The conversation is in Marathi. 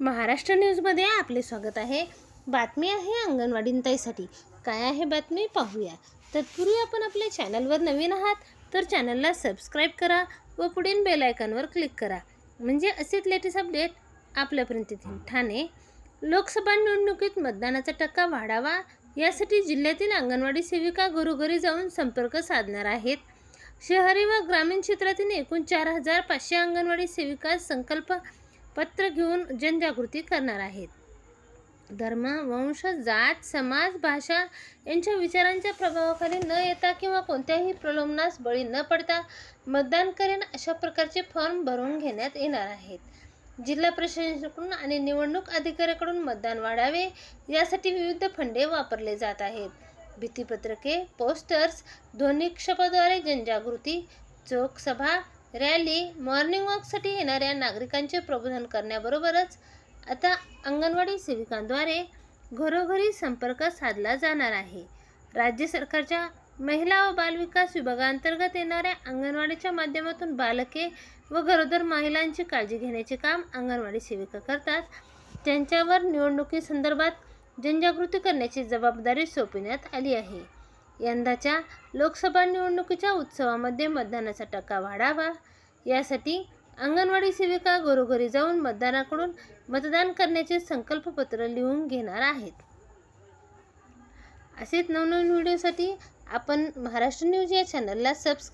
महाराष्ट्र न्यूजमध्ये आपले स्वागत आहे. बातमी आहे अंगणवाडींताईसाठी काय आहे बातमी पाहूया. तत्पूर्वी आपण आपल्या चॅनलवर नवीन आहात तर चॅनलला सबस्क्राईब करा व पुढील बेल आयकॉनवर क्लिक करा. म्हणजे असेच लेटेस्ट अपडेट आपल्यापर्यंत येतील ठाणे. लोकसभा निवडणुकीत मतदानाचा टक्का वाढावा यासाठी जिल्ह्यातील अंगणवाडी सेविका घरोघरी जाऊन संपर्क साधणार आहेत. शहरी व ग्रामीण क्षेत्रातील एकूण चार हजार पाचशे अंगणवाडी सेविका संकल्प पत्र घेऊन जनजागृती करणार आहेत. धर्म वंश जात समाज भाषा यांच्या विचारांच्या प्रभावाखाली न येता किंवा कोणत्याही प्रलोभनास बळी न पडता मतदान करेन अशा प्रकारचे फॉर्म भरून घेण्यात येणार आहेत. जिल्हा प्रशासनाकडून आणि निवडणूक अधिकाऱ्याकडून मतदान वाढावे यासाठी विविध फंडे वापरले जात आहेत. भीतीपत्रके पोस्टर्स ध्वनिक्षेपाद्वारे जनजागृती चोख सभा रॅली मॉर्निंग वॉकसाठी येणाऱ्या नागरिकांचे प्रबोधन करण्याबरोबरच आता अंगणवाडी सेविकांद्वारे घरोघरी संपर्क साधला जाणार आहे. राज्य सरकारच्या महिला व बालविकास विभागांतर्गत येणाऱ्या अंगणवाडीच्या माध्यमातून बालके व गरोदर महिलांची काळजी घेण्याचे काम अंगणवाडी सेविका करतात. त्यांच्यावर निवडणुकीसंदर्भात जनजागृती करण्याची जबाबदारी सोपविण्यात आली आहे. यंदाच्या लोकसभा निवडणुकीच्या उत्सवामध्ये मतदानाचा टक्का वाढावा. यासाठी अंगणवाडी सेविका घरोघरी जाऊन मतदानाकडून मतदान करण्याचे संकल्पपत्र लिहून घेणार आहेत. असेच नवनवीन व्हिडिओसाठी आपण महाराष्ट्र न्यूज या चॅनलला सबस्क्राईब